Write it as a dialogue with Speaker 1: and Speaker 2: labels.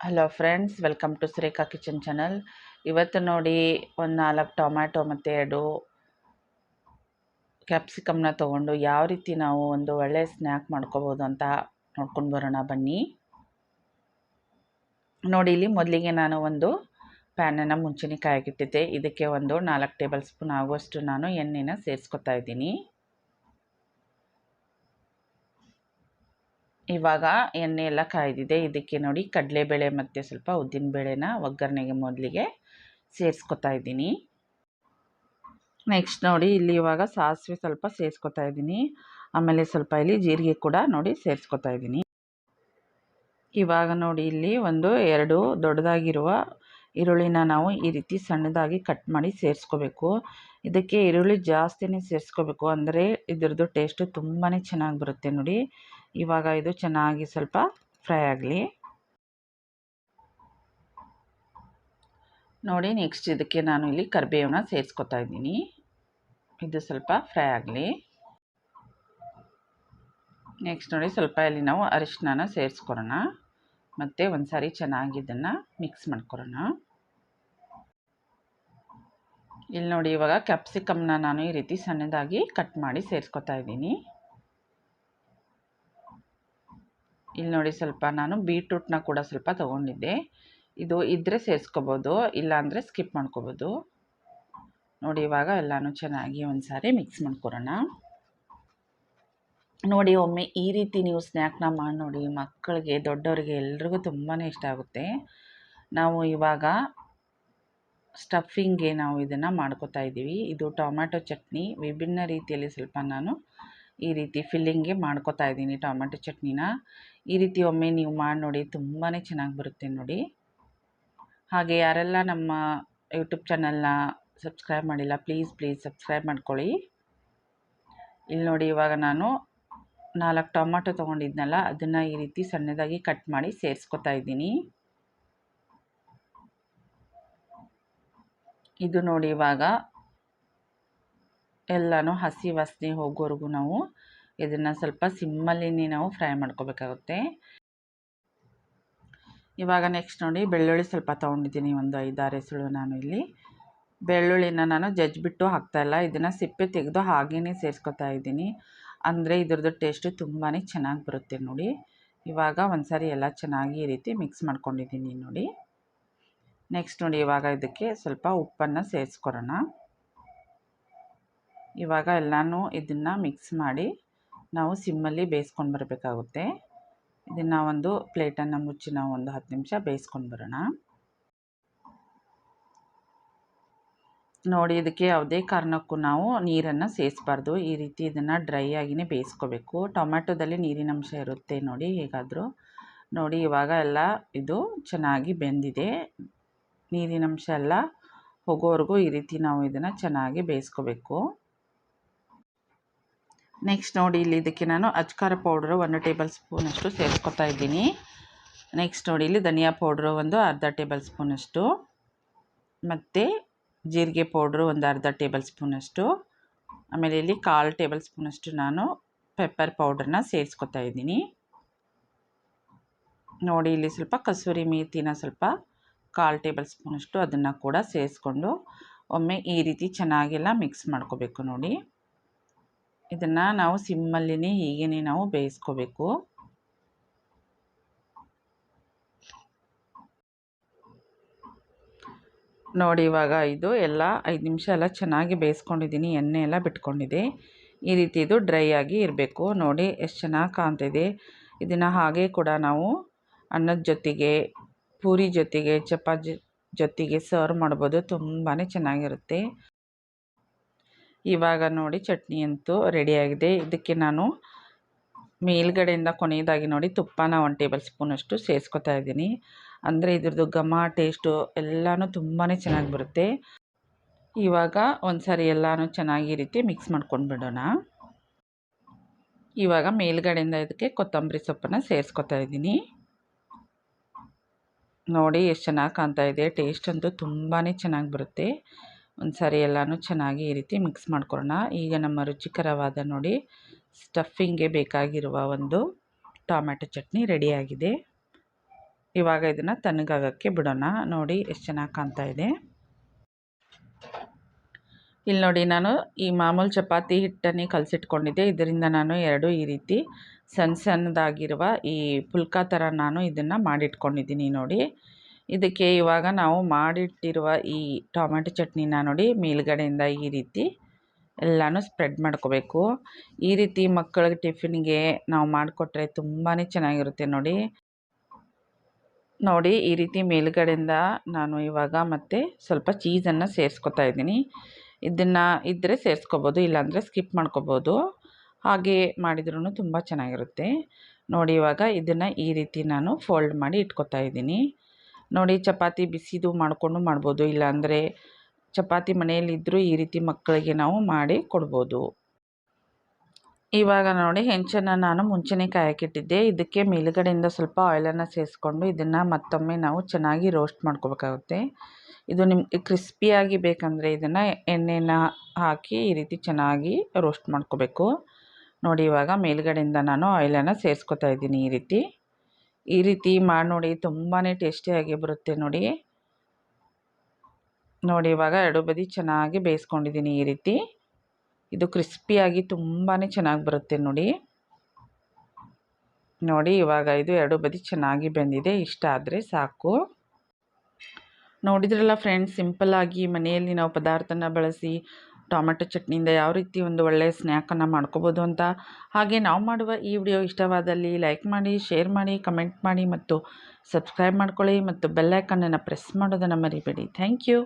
Speaker 1: Hello friends welcome to Surekha kitchen channel ಇವತ್ತು ನೋಡಿ ಒಂದು ನಾಲ್ಕು ಟೊಮ್ಯಾಟೊ ಮತ್ತು ಎರಡು ಕ್ಯಾಪ್ಸಿಕಮ್ನ ತೊಗೊಂಡು ಯಾವ ರೀತಿ ನಾವು ಒಂದು ಒಳ್ಳೆಯ ಸ್ನ್ಯಾಕ್ ಮಾಡ್ಕೋಬೋದು ಅಂತ ನೋಡ್ಕೊಂಡು ಬರೋಣ ಬನ್ನಿ. ನೋಡಿ ಇಲ್ಲಿ ಮೊದಲಿಗೆ ನಾನು ಒಂದು ಪ್ಯಾನನ್ನು ಮುಂಚೆನೇ ಕಾಯಕ್ಕಿಟ್ಟಿದ್ದೆ ಇದಕ್ಕೆ ಒಂದು ನಾಲ್ಕು ಟೇಬಲ್ ಸ್ಪೂನ್ ಆಗುವಷ್ಟು ನಾನು ಎಣ್ಣೆನ ಸೇರಿಸ್ಕೊತಾ ಇದ್ದೀನಿ. ಇವಾಗ ಎಣ್ಣೆ ಎಲ್ಲ ಕಾಯ್ದಿದೆ. ಇದಕ್ಕೆ ನೋಡಿ ಕಡಲೆಬೇಳೆ ಮತ್ತು ಸ್ವಲ್ಪ ಉದ್ದಿನ ಬೇಳೆನ ಒಗ್ಗರಣೆಗೆ ಮೊದಲಿಗೆ ಸೇರಿಸ್ಕೊತಾ ಇದ್ದೀನಿ. ನೆಕ್ಸ್ಟ್ ನೋಡಿ ಇಲ್ಲಿ ಇವಾಗ ಸಾಸಿವೆ ಸ್ವಲ್ಪ ಸೇರಿಸ್ಕೊತಾ ಇದ್ದೀನಿ. ಆಮೇಲೆ ಸ್ವಲ್ಪ ಇಲ್ಲಿ ಜೀರಿಗೆ ಕೂಡ ನೋಡಿ ಸೇರಿಸ್ಕೊತಾ ಇದ್ದೀನಿ. ಇವಾಗ ನೋಡಿ ಇಲ್ಲಿ ಒಂದು ಎರಡು ದೊಡ್ಡದಾಗಿರುವ ಈರುಳ್ಳಿನ ನಾವು ಈ ರೀತಿ ಸಣ್ಣದಾಗಿ ಕಟ್ ಮಾಡಿ ಸೇರಿಸ್ಕೋಬೇಕು. ಇದಕ್ಕೆ ಈರುಳ್ಳಿ ಜಾಸ್ತಿನೇ ಸೇರಿಸ್ಕೋಬೇಕು. ಅಂದರೆ ಇದ್ರದ್ದು ಟೇಸ್ಟು ತುಂಬಾ ಚೆನ್ನಾಗಿ ಬರುತ್ತೆ ನೋಡಿ. ಇವಾಗ ಇದು ಚೆನ್ನಾಗಿ ಸ್ವಲ್ಪ ಫ್ರೈ ಆಗಲಿ. ನೋಡಿ ನೆಕ್ಸ್ಟ್ ಇದಕ್ಕೆ ನಾನು ಇಲ್ಲಿ ಕರಿಬೇವನ್ನ ಸೇರಿಸ್ಕೊತಾ ಇದ್ದೀನಿ. ಇದು ಸ್ವಲ್ಪ ಫ್ರೈ ಆಗಲಿ. ನೆಕ್ಸ್ಟ್ ನೋಡಿ ಸ್ವಲ್ಪ ಇಲ್ಲಿ ನಾವು ಅರಿಶಿನ ಸೇರಿಸ್ಕೊಡೋಣ. ಮತ್ತು ಒಂದು ಸಾರಿ ಚೆನ್ನಾಗಿ ಇದನ್ನು ಮಿಕ್ಸ್ ಮಾಡ್ಕೊಳೋಣ ಇಲ್ಲಿ ನೋಡಿ ಇವಾಗ ಕ್ಯಾಪ್ಸಿಕಮ್ನ ನಾನು ಈ ರೀತಿ ಸಣ್ಣದಾಗಿ ಕಟ್ ಮಾಡಿ ಸೇರಿಸ್ಕೊತಾ ಇದ್ದೀನಿ. ಇಲ್ಲಿ ನೋಡಿ ಸ್ವಲ್ಪ ನಾನು ಬೀಟ್ರೂಟ್ನ ಕೂಡ ಸ್ವಲ್ಪ ತೊಗೊಂಡಿದ್ದೆ. ಇದು ಇದ್ದರೆ ಸೇರಿಸ್ಕೋಬೋದು ಇಲ್ಲಾಂದರೆ ಸ್ಕಿಪ್ ಮಾಡ್ಕೋಬೋದು. ನೋಡಿ ಇವಾಗ ಎಲ್ಲನೂ ಚೆನ್ನಾಗಿ ಒಂದು ಸಾರಿ ಮಿಕ್ಸ್ ಮಾಡ್ಕೊರೋಣ ನೋಡಿ ಒಮ್ಮೆ ಈ ರೀತಿ ನೀವು ಸ್ನ್ಯಾಕ್ನ ಮಾಡಿ ನೋಡಿ, ಮಕ್ಕಳಿಗೆ, ದೊಡ್ಡವರಿಗೆ ಎಲ್ರಿಗೂ ತುಂಬಾ ಇಷ್ಟ ಆಗುತ್ತೆ. ನಾವು ಇವಾಗ ಸ್ಟಫಿಂಗ್ಗೆ ನಾವು ಇದನ್ನು ಮಾಡ್ಕೋತಾ ಇದ್ದೀವಿ ಇದು ಟೊಮ್ಯಾಟೊ ಚಟ್ನಿ. ವಿಭಿನ್ನ ರೀತಿಯಲ್ಲಿ ಸ್ವಲ್ಪ ನಾನು ಈ ರೀತಿ ಫಿಲ್ಲಿಂಗೆ ಮಾಡ್ಕೋತಾ ಇದ್ದೀನಿ ಟೊಮೆಟೊ ಚಟ್ನಿನ. ಈ ರೀತಿ ಒಮ್ಮೆ ನೀವು ಮಾಡಿ ನೋಡಿ ತುಂಬಾ ಚೆನ್ನಾಗಿ ಬರುತ್ತೆ ನೋಡಿ. ಹಾಗೆ ಯಾರೆಲ್ಲ ನಮ್ಮ ಯೂಟ್ಯೂಬ್ ಚಾನಲ್ನ ಸಬ್ಸ್ಕ್ರೈಬ್ ಮಾಡಿಲ್ಲ ಪ್ಲೀಸ್ ಪ್ಲೀಸ್ ಸಬ್ಸ್ಕ್ರೈಬ್ ಮಾಡ್ಕೊಳ್ಳಿ. ಇಲ್ಲಿ ನೋಡಿ ಇವಾಗ ನಾನು ನಾಲ್ಕು ಟೊಮಾಟೊ ತೊಗೊಂಡಿದ್ನಲ್ಲ ಅದನ್ನು ಈ ರೀತಿ ಸಣ್ಣದಾಗಿ ಕಟ್ ಮಾಡಿ ಸೇರಿಸ್ಕೊತಾ ಇದ್ದೀನಿ. ಇದು ನೋಡಿ ಇವಾಗ ಎಲ್ಲನೂ ಹಸಿ ವಾಸನೆ ಹೋಗೋವರೆಗೂ ನಾವು ಇದನ್ನು ಸ್ವಲ್ಪ ಸಿಮ್ಮಲ್ಲಿನೇ ನಾವು ಫ್ರೈ ಮಾಡ್ಕೋಬೇಕಾಗುತ್ತೆ. ಇವಾಗ ನೆಕ್ಸ್ಟ್ ನೋಡಿ ಬೆಳ್ಳುಳ್ಳಿ ಸ್ವಲ್ಪ ತೊಗೊಂಡಿದ್ದೀನಿ, ಒಂದು ಐದಾರು ಹೆಸಳು ನಾನು ಇಲ್ಲಿ. ಬೆಳ್ಳುಳ್ಳಿನ ನಾನು ಜಜ್ಜಿಬಿಟ್ಟು ಹಾಕ್ತಾಯಿಲ್ಲ ಇದನ್ನು ಸಿಪ್ಪೆ ತೆಗೆದು ಹಾಗೇ ಸೇರಿಸ್ಕೊತಾ ಇದ್ದೀನಿ. ಅಂದರೆ ಇದ್ರದ್ದು ಟೇಸ್ಟು ತುಂಬಾ ಚೆನ್ನಾಗಿ ಬರುತ್ತೆ ನೋಡಿ. ಇವಾಗ ಒಂದು ಸಾರಿ ಎಲ್ಲ ಚೆನ್ನಾಗಿ ಈ ರೀತಿ ಮಿಕ್ಸ್ ಮಾಡ್ಕೊಂಡಿದ್ದೀನಿ ನೋಡಿ. ನೆಕ್ಸ್ಟ್ ನೋಡಿ ಇವಾಗ ಇದಕ್ಕೆ ಸ್ವಲ್ಪ ಉಪ್ಪನ್ನು ಸೇರಿಸ್ಕೊರೋಣ ಇವಾಗ ಎಲ್ಲನೂ ಇದನ್ನು ಮಿಕ್ಸ್ ಮಾಡಿ ನಾವು ಸಿಮ್ಮಲ್ಲಿ ಬೇಯಿಸ್ಕೊಂಡು ಬರಬೇಕಾಗುತ್ತೆ. ಇದನ್ನು ಒಂದು ಪ್ಲೇಟನ್ನು ಮುಚ್ಚಿ ನಾವು ಒಂದು ಹತ್ತು ನಿಮಿಷ ಬೇಯಿಸ್ಕೊಂಡು ಬರೋಣ. ನೋಡಿ ಇದಕ್ಕೆ ಯಾವುದೇ ಕಾರಣಕ್ಕೂ ನಾವು ನೀರನ್ನು ಸೇರಿಸ್ಬಾರ್ದು ಈ ರೀತಿ ಇದನ್ನು ಡ್ರೈ ಆಗಿನೇ ಬೇಯಿಸ್ಕೋಬೇಕು. ಟೊಮ್ಯಾಟೊದಲ್ಲಿ ನೀರಿನ ಅಂಶ ಇರುತ್ತೆ ನೋಡಿ ಹೇಗಾದರೂ. ನೋಡಿ ಇವಾಗ ಎಲ್ಲ ಇದು ಚೆನ್ನಾಗಿ ಬೆಂದಿದೆ. ನೀರಿನ ಅಂಶ ಎಲ್ಲ ಹೋಗೋವರೆಗೂ ಈ ರೀತಿ ನಾವು ಇದನ್ನು ಚೆನ್ನಾಗಿ ಬೇಯಿಸ್ಕೋಬೇಕು. ನೆಕ್ಸ್ಟ್ ನೋಡಿ ಇಲ್ಲಿ ಇದಕ್ಕೆ ನಾನು ಅಚ್ಕಾರ ಪೌಡ್ರು ಒಂದು ಟೇಬಲ್ ಸ್ಪೂನಷ್ಟು ಸೇರಿಸ್ಕೊತಾ ಇದ್ದೀನಿ. ನೆಕ್ಸ್ಟ್ ನೋಡಿ ಇಲ್ಲಿ ಧನಿಯಾ ಪೌಡ್ರು ಒಂದು ಅರ್ಧ ಟೇಬಲ್ ಸ್ಪೂನಷ್ಟು ಮತ್ತು ಜೀರಿಗೆ ಪೌಡ್ರು ಒಂದು ಅರ್ಧ ಟೇಬಲ್ ಸ್ಪೂನಷ್ಟು ಆಮೇಲೆ ಇಲ್ಲಿ ಕಾಲು ಟೇಬಲ್ ಸ್ಪೂನಷ್ಟು ನಾನು ಪೆಪ್ಪರ್ ಪೌಡ್ರನ್ನ ಸೇರಿಸ್ಕೊತಾ ಇದ್ದೀನಿ. ನೋಡಿ ಇಲ್ಲಿ ಸ್ವಲ್ಪ ಕಸೂರಿ ಮೇಥಿನ ಸ್ವಲ್ಪ ಕಾಲು ಟೇಬಲ್ ಸ್ಪೂನಷ್ಟು ಅದನ್ನು ಕೂಡ ಸೇರಿಸ್ಕೊಂಡು ಒಮ್ಮೆ ಈ ರೀತಿ ಚೆನ್ನಾಗೆಲ್ಲ ಮಿಕ್ಸ್ ಮಾಡ್ಕೋಬೇಕು ನೋಡಿ. ಇದನ್ನು ನಾವು ಸಿಮ್ಮಲ್ಲಿನೇ ಹೀಗೇ ನಾವು ಬೇಯಿಸ್ಕೋಬೇಕು. ನೋಡಿ ಇವಾಗ ಇದು ಎಲ್ಲ ಐದು ನಿಮಿಷ ಎಲ್ಲ ಚೆನ್ನಾಗಿ ಬೇಯಿಸ್ಕೊಂಡಿದ್ದೀನಿ, ಎಣ್ಣೆ ಎಲ್ಲ ಬಿಟ್ಕೊಂಡಿದೆ. ಈ ರೀತಿ ಇದು ಡ್ರೈ ಆಗಿ ಇರಬೇಕು. ನೋಡಿ ಎಷ್ಟು ಚೆನ್ನಾಗಿ ಕಾಣ್ತಿದೆ. ಇದನ್ನು ಹಾಗೆ ಕೂಡ ನಾವು ಅನ್ನದ ಜೊತೆಗೆ, ಪೂರಿ ಜೊತೆಗೆ, ಚಪಾತಿ ಜೊತೆಗೆ ಸರ್ವ್ ಮಾಡ್ಬೋದು. ತುಂಬಾ ಚೆನ್ನಾಗಿರುತ್ತೆ. ಇವಾಗ ನೋಡಿ ಚಟ್ನಿ ಅಂತೂ ರೆಡಿಯಾಗಿದೆ ಇದಕ್ಕೆ ನಾನು ಮೇಲ್ಗಡೆಯಿಂದ ಕೊನೆಯದಾಗಿ ನೋಡಿ ತುಪ್ಪನ ಒಂದು ಟೇಬಲ್ ಸ್ಪೂನಷ್ಟು ಸೇರಿಸ್ಕೊತಾ ಇದ್ದೀನಿ. ಅಂದರೆ ಇದ್ರದ್ದು ಘಮ ಟೇಸ್ಟು ಎಲ್ಲನೂ ತುಂಬಾ ಚೆನ್ನಾಗಿ ಬರುತ್ತೆ. ಇವಾಗ ಒಂದು ಸಾರಿ ಎಲ್ಲನೂ ಚೆನ್ನಾಗಿ ರೀತಿ ಮಿಕ್ಸ್ ಮಾಡ್ಕೊಂಡು ಬಿಡೋಣ. ಇವಾಗ ಮೇಲ್ಗಡೆಯಿಂದ ಇದಕ್ಕೆ ಕೊತ್ತಂಬರಿ ಸೊಪ್ಪನ್ನು ಸೇರಿಸ್ಕೊತಾ ಇದ್ದೀನಿ. ನೋಡಿ ಎಷ್ಟು ಚೆನ್ನಾಗಿ ಕಾಣ್ತಾ ಇದೆ. ಟೇಸ್ಟ್ ಅಂತೂ ತುಂಬಾ ಚೆನ್ನಾಗಿ ಬರುತ್ತೆ. ಒಂದು ಸಾರಿ ಎಲ್ಲನೂ ಚೆನ್ನಾಗಿ ಈ ರೀತಿ ಮಿಕ್ಸ್ ಮಾಡ್ಕೊಳ್ಳೋಣ. ಈಗ ನಮ್ಮ ರುಚಿಕರವಾದ ನೋಡಿ ಸ್ಟಫಿಂಗ್ಗೆ ಬೇಕಾಗಿರುವ ಒಂದು ಟೊಮ್ಯಾಟೊ ಚಟ್ನಿ ರೆಡಿಯಾಗಿದೆ. ಇವಾಗ ಇದನ್ನು ತಣ್ಣಗಾಗಕ್ಕೆ ಬಿಡೋಣ. ನೋಡಿ ಎಷ್ಟು ಚೆನ್ನಾಗಿ ಕಾಣ್ತಾ ಇದೆ. ಇಲ್ಲಿ ನೋಡಿ ನಾನು ಈ ಮಾಮೂಲು ಚಪಾತಿ ಹಿಟ್ಟನ್ನೇ ಕಲಸಿಟ್ಕೊಂಡಿದ್ದೆ. ಇದರಿಂದ ನಾನು ಎರಡು ಈ ರೀತಿ ಸಣ್ಣ ಸಣ್ಣದಾಗಿರುವ ಈ ಪುಲ್ಕ ಥರ ನಾನು ಇದನ್ನು ಮಾಡಿಟ್ಕೊಂಡಿದ್ದೀನಿ ನೋಡಿ. ಇದಕ್ಕೆ ಇವಾಗ ನಾವು ಮಾಡಿಟ್ಟಿರುವ ಈ ಟೊಮೆಟೊ ಚಟ್ನಿನ ನೋಡಿ ಮೇಲ್ಗಡೆಯಿಂದ ಈ ರೀತಿ ಎಲ್ಲನೂ ಸ್ಪ್ರೆಡ್ ಮಾಡ್ಕೋಬೇಕು. ಈ ರೀತಿ ಮಕ್ಕಳಿಗೆ ಟಿಫಿನ್ಗೆ ನಾವು ಮಾಡಿಕೊಟ್ರೆ ತುಂಬಾ ಚೆನ್ನಾಗಿರುತ್ತೆ ನೋಡಿ. ನೋಡಿ ಈ ರೀತಿ ಮೇಲುಗಡೆಯಿಂದ ನಾನು ಇವಾಗ ಮತ್ತೆ ಸ್ವಲ್ಪ ಚೀಸನ್ನು ಸೇರಿಸ್ಕೊತಾ ಇದ್ದೀನಿ. ಇದನ್ನು ಇದ್ದರೆ ಸೇರಿಸ್ಕೋಬೋದು, ಇಲ್ಲಾಂದರೆ ಸ್ಕಿಪ್ ಮಾಡ್ಕೋಬೋದು. ಹಾಗೆ ಮಾಡಿದ್ರೂ ತುಂಬ ಚೆನ್ನಾಗಿರುತ್ತೆ. ನೋಡಿ ಇವಾಗ ಇದನ್ನು ಈ ರೀತಿ ನಾನು ಫೋಲ್ಡ್ ಮಾಡಿ ಇಟ್ಕೊತಾ ಇದ್ದೀನಿ. ನೋಡಿ ಚಪಾತಿ ಬಿಸಿದು ಮಾಡಿಕೊಂಡು ಮಾಡ್ಬೋದು. ಇಲ್ಲಾಂದರೆ ಚಪಾತಿ ಮನೆಯಲ್ಲಿದ್ದರೂ ಈ ರೀತಿ ಮಕ್ಕಳಿಗೆ ನಾವು ಮಾಡಿ ಕೊಡ್ಬೋದು. ಇವಾಗ ನೋಡಿ ಹೆಂಚನ್ನು ನಾನು ಮುಂಚೆನೇ ಕಾಯಕ್ಕಿಟ್ಟಿದ್ದೆ ಇದಕ್ಕೆ ಮೇಲುಗಡೆಯಿಂದ ಸ್ವಲ್ಪ ಆಯಿಲನ್ನು ಸೇರಿಸ್ಕೊಂಡು ಇದನ್ನು ಮತ್ತೊಮ್ಮೆ ನಾವು ಚೆನ್ನಾಗಿ ರೋಸ್ಟ್ ಮಾಡ್ಕೋಬೇಕಾಗುತ್ತೆ. ಇದು ನಿಮ್ಗೆ ಕ್ರಿಸ್ಪಿಯಾಗಿ ಬೇಕಂದರೆ ಇದನ್ನು ಎಣ್ಣೆನ ಹಾಕಿ ಈ ರೀತಿ ಚೆನ್ನಾಗಿ ರೋಸ್ಟ್ ಮಾಡ್ಕೋಬೇಕು. ನೋಡಿ ಇವಾಗ ಮೇಲುಗಡೆಯಿಂದ ನಾನು ಆಯಿಲನ್ನು ಸೇರಿಸ್ಕೊತಾ ಇದ್ದೀನಿ ಈ ರೀತಿ. ಈ ರೀತಿ ಮಾಡಿ ನೋಡಿ ತುಂಬಾ ಟೇಸ್ಟಿಯಾಗಿ ಬರುತ್ತೆ ನೋಡಿ. ನೋಡಿ, ಇವಾಗ ಎರಡು ಬದಿ ಚೆನ್ನಾಗಿ ಬೇಯಿಸ್ಕೊಂಡಿದ್ದೀನಿ ಈ ರೀತಿ. ಇದು ಕ್ರಿಸ್ಪಿಯಾಗಿ ತುಂಬಾ ಚೆನ್ನಾಗಿ ಬರುತ್ತೆ ನೋಡಿ. ನೋಡಿ, ಇವಾಗ ಇದು ಎರಡು ಬದಿ ಚೆನ್ನಾಗಿ ಬೆಂದಿದೆ. ಇಷ್ಟ ಆದರೆ ಸಾಕು. ನೋಡಿದ್ರಲ್ಲ ಫ್ರೆಂಡ್ಸ್ ಸಿಂಪಲ್ಲಾಗಿ ಮನೆಯಲ್ಲಿ ನಾವು ಪದಾರ್ಥನ ಬಳಸಿ ಟೊಮೆಟೊ ಚಟ್ನಿಯಿಂದ ಯಾವ ರೀತಿ ಒಂದು ಒಳ್ಳೆಯ ಸ್ನ್ಯಾಕನ್ನು ಮಾಡ್ಕೋಬೋದು ಅಂತ ಹಾಗೆ ನಾವು ಮಾಡುವ ಈ ವಿಡಿಯೋ ಇಷ್ಟವಾದಲ್ಲಿ ಲೈಕ್ ಮಾಡಿ, ಶೇರ್ ಮಾಡಿ, ಕಮೆಂಟ್ ಮಾಡಿ ಮತ್ತು ಸಬ್ಸ್ಕ್ರೈಬ್ ಮಾಡ್ಕೊಳ್ಳಿ ಮತ್ತು ಬೆಲ್ಲೈಕನ್ನನ್ನು ಪ್ರೆಸ್ ಮಾಡೋದನ್ನು ಮರಿಬೇಡಿ. Thank you.